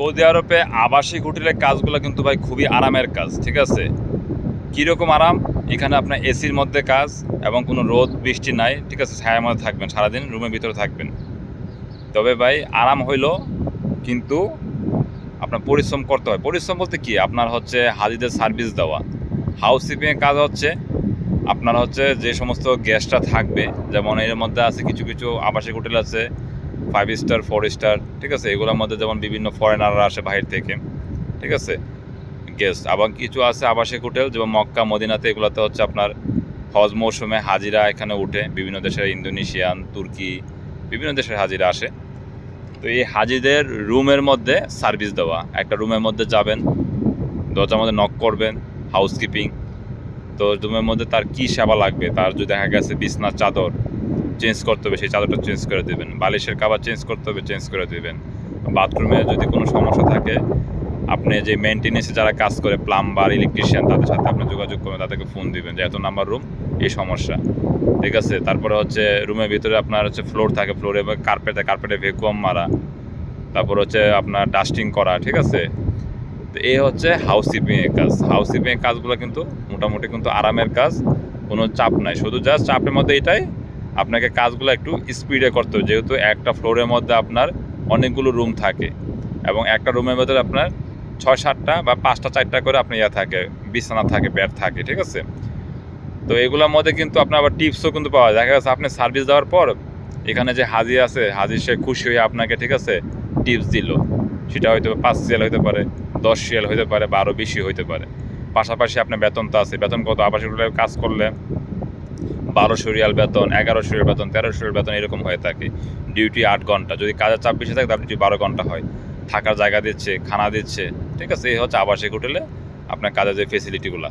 Saudi আরবে আবাসিক হোটেলের কাজগুলো কিন্তু ভাই খুবই আরামের কাজ, ঠিক আছে? কীরকম আরাম? এখানে আপনার এসির মধ্যে কাজ এবং কোনো রোদ, বৃষ্টি নাই, ঠিক আছে? ছায়ার মধ্যে থাকবেন, সারাদিন রুমের ভিতরে থাকবেন। তবে ভাই আরাম হইল কিন্তু আপনার পরিশ্রম করতে হয়। পরিশ্রম বলতে কি? আপনার হচ্ছে হাজিদের সার্ভিস দেওয়া। হাউস কিপিংয়ের কাজ হচ্ছে আপনার হচ্ছে যে সমস্ত গ্যাসটা থাকবে, যেমন এর মধ্যে আছে কিছু কিছু আবাসিক হোটেল আছে ফাইভ স্টার ফোর স্টার ঠিক আছে? এগুলোর মধ্যে যেমন বিভিন্ন ফরেনাররা আসে বাইরে থেকে, ঠিক আছে? গেস্ট আবার কিছু আছে আবাসিক হোটেল যেমন মক্কা, মদিনাতে এগুলোতে হচ্ছে আপনার হজ মৌসুমে হাজিরা এখানে উঠে। বিভিন্ন দেশের ইন্দোনেশিয়ান, তুর্কি, বিভিন্ন দেশের হাজিরা আসে। তো এই হাজিদের রুমের মধ্যে সার্ভিস দেওয়া। একটা রুমের মধ্যে যাবেন, দরজার মধ্যে নক করবেন হাউসকিপিং তো রুমের মধ্যে তার কি সেবা লাগবে? তার যদি দেখা গেছে বিছনার চাদর চেঞ্জ করতে হবে, সেই চাদরটা চেঞ্জ করে দেবেন। বালিশের কাবার চেঞ্জ করতে হবে চেঞ্জ করে দেবেন। বাথরুমে যদি কোনো সমস্যা থাকে, আপনি যে মেনটেনেন্সে যারা কাজ করে প্লাম্বার ইলেকট্রিশিয়ান তাদের সাথে আপনি যোগাযোগ করবেন তাদেরকে ফোন দিবেন যে, এত নাম্বার রুম এই সমস্যা। ঠিক আছে? তারপরে হচ্ছে রুমের ভিতরে আপনার হচ্ছে ফ্লোর থাকে ফ্লোরে কার্পেটে কার্পেটে ভেকুয়াম মারা। তারপর হচ্ছে আপনার ডাস্টিং করা, ঠিক আছে? তো এই হচ্ছে হাউস কিপিংয়ের কাজ। হাউস কিপিংয়ের কাজগুলো কিন্তু মোটামুটি কিন্তু আরামের কাজ, কোনো চাপ নাই। শুধু জাস্ট চাপের মধ্যে এটাই আপনাকে কাজগুলো একটু স্পিডে করতে হবে। যেহেতু একটা ফ্লোরের মধ্যে আপনার অনেকগুলো রুম থাকে এবং একটা রুমের মধ্যে আপনার ছয়, সাতটা বা পাঁচটা, চারটা করে আপনার ইয়া থাকে, বিছানা থাকে বেড থাকে, ঠিক আছে? তো এগুলোর মধ্যে কিন্তু আপনার আবার টিপসও কিন্তু পাওয়া যায়। দেখা গেছে আপনি সার্ভিস দেওয়ার পর এখানে যে হাজি আছে, হাজি সে খুশি হয়ে আপনাকে, ঠিক আছে টিপস দিল। সেটা হয়তো পাঁচ সিএল হতে পারে, দশ সিএল হতে পারে বা আরও বেশি হতে পারে। পাশাপাশি আপনার বেতন তো আছে। বেতন কত? আবাসিক কাজ করলে বারোশো রিয়াল বেতন এগারো রিয়াল বেতন তেরো রিয়াল বেতন এরকম হয়ে থাকে। ডিউটি আট ঘণ্টা। যদি কাজের চাপ বেশি থাকে, তাহলে ডিউটি বারো ঘণ্টা হয়। থাকার জায়গা দিচ্ছে, খানা দিচ্ছে, ঠিক আছে? এই হচ্ছে আবাসিক হোটেলে আপনার কাজের যে ফেসিলিটিগুলো